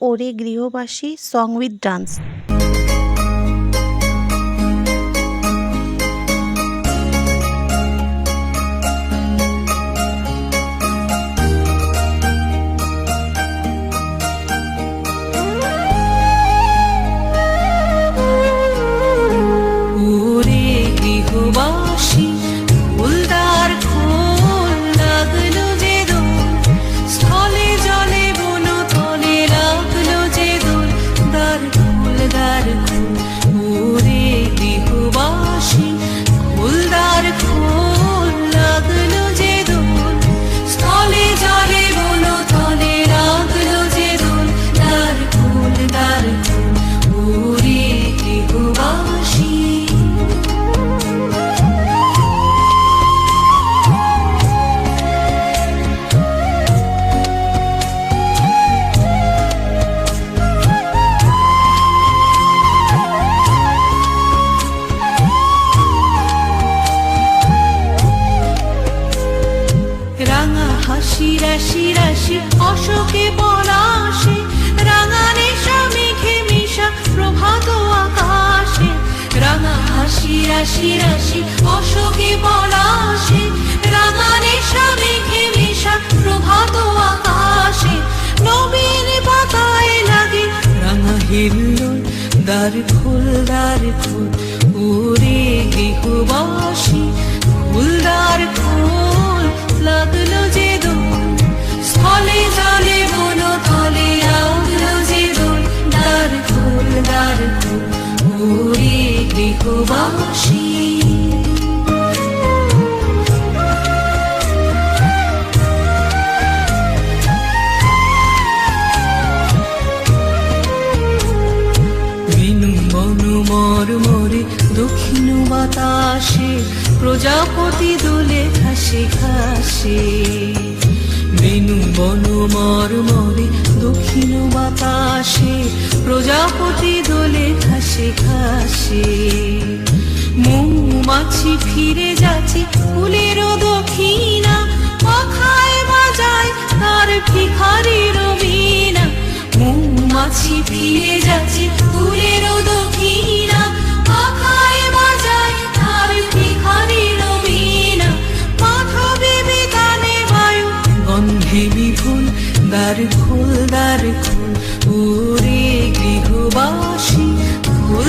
ওরে গৃহবাসী song with dance হাসি রাশি রাশি অশোকে পলাশে রাঙা নেশা মেঘে মিশা প্রভাত আকাশে। রাঙা হাসি রাশি রাশি অশোকে পলাশে রাঙা নেশা মেঘে মিশা প্রভাত আকাশে। নবীন পাতায় লাগে রাঙা হিল্লোল, দ্বার খোল দ্বার খোল ওরে গৃহবাসী। ফুলদার গৃহবাসী বিনু মনু মর মরে দক্ষিণ বাতাসে, প্রজাপতি দোলে ঘাসে ঘাসে। বিনু বনু মর মরে দক্ষিণ বাতাসে, প্রজাপতি দোলে ঘাসে ঘাসে। মৌমাছি ফিরে যাচ্ছে ফুলেরও দক্ষিণা। পাখায় বাজায় তার ভিখারির বীণা মৌমাছি ফিরে যাচ্ছে ফুলেরও দক্ষিণা। পাখায় বাজায় তার ভিখারির বায়ু, গন্ধে বিপুল দ্বার খোল দ্বার খোল। ওরে গৃহবাসী, খোল